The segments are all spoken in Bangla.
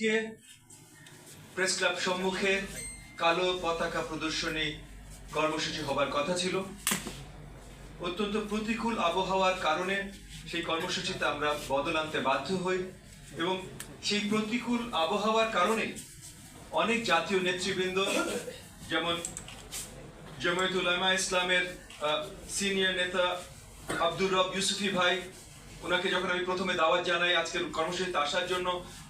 আজকে প্রেস ক্লাব সম্মুখে কালো পতাকা প্রদর্শনী কর্মসূচি হবার কথা ছিল। অত্যন্ত প্রতিকূল আবহাওয়ার কারণে সেই কর্মসূচিতে আমরা বদল আনতে বাধ্য হই এবং সেই প্রতিকূল আবহাওয়ার কারণে অনেক জাতীয় নেতৃবৃন্দ, যেমন জামায়াত উলামা ইসলামের সিনিয়র নেতা আব্দুর রব ইউসুফি ভাই ওনাকে যখন আমি প্রথমে দাওয়াত জানাই আজকের কর্মসূচিতে আসার জন্য,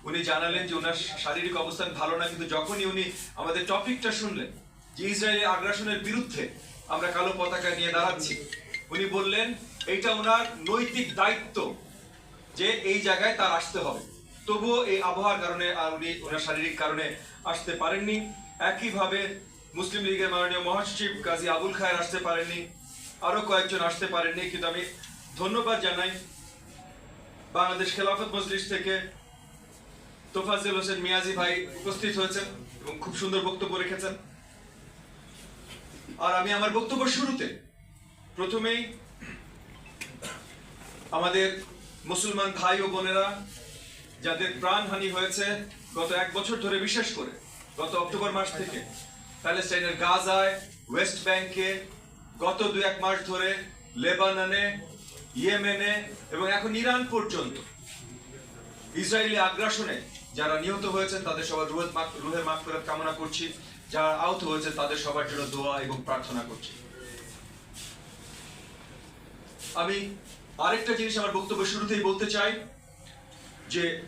উনি জানালেন যে ওনার শারীরিক অবস্থান ভালো না, কিন্তু যখনই উনি আমাদের টপিকটা শুনলেন যে ইসরায়েলের আগ্রাসনের বিরুদ্ধে আমরা কালো পতাকা নিয়ে দাঁড়াচ্ছি, উনি বললেন, এইটা ওনার নৈতিক দায়িত্ব যে এই জায়গায় তার আসতে হবে। তবুও এই আবহাওয়ার কারণে আর উনি ওনার শারীরিক কারণে আসতে পারেননি। একইভাবে মুসলিম লীগের মাননীয় মহাসচিব কাজী আবুল খায়ের আসতে পারেননি আরও কয়েকজন আসতে পারেননি, কিন্তু আমি ধন্যবাদ জানাই বাংলাদেশ খেলাফত মজলিস থেকে তোফাজ্জল হোসেন মিয়াজি ভাই উপস্থিত হয়েছেন এবং খুব সুন্দর বক্তব্য রেখেছেন। আর আমি আমার বক্তব্য শুরুতে প্রথমেই আমাদের মুসলমান ভাই ও বোনেরা যাদের প্রাণহানি হয়েছে গত এক বছর ধরে বিশেষ করে, গত অক্টোবর মাস থেকে, প্যালেস্টাইনের গাজায়, ওয়েস্ট ব্যাংকে গত দু এক মাস ধরে লেবাননে ইয়েমেনে এবং এখন ইরান পর্যন্ত। ইসরায়েলি আগ্রাসনে যারা নিহত হয়েছেন, তাদের সবার রুহের মাগ- রুহের মাগফিরাত কামনা করছি। যারা আহত হয়েছে তাদের সবার জন্য দোয়া এবং প্রার্থনা করছি। আমি আরেকটা জিনিস আমার বক্তব্য শুরুতেই বলতে চাই যে,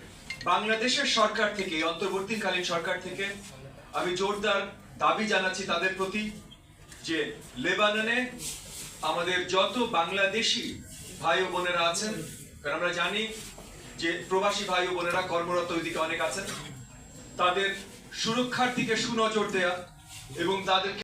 বাংলাদেশের সরকার থেকে অন্তর্বর্তীকালীন সরকার থেকে আমি জোরদার দাবি জানাচ্ছি তাদের প্রতি যে, লেবাননে আমাদের যত বাংলাদেশি ভাই ও বোনেরা আছেন? কারণ আমরা জানি যে প্রবাসী ভাই ও বোনেরা কর্মরত ওইদিকে অনেক আছেন। তাদের সুরক্ষার দিকে সুনজর দেয়া এবং তাদেরকে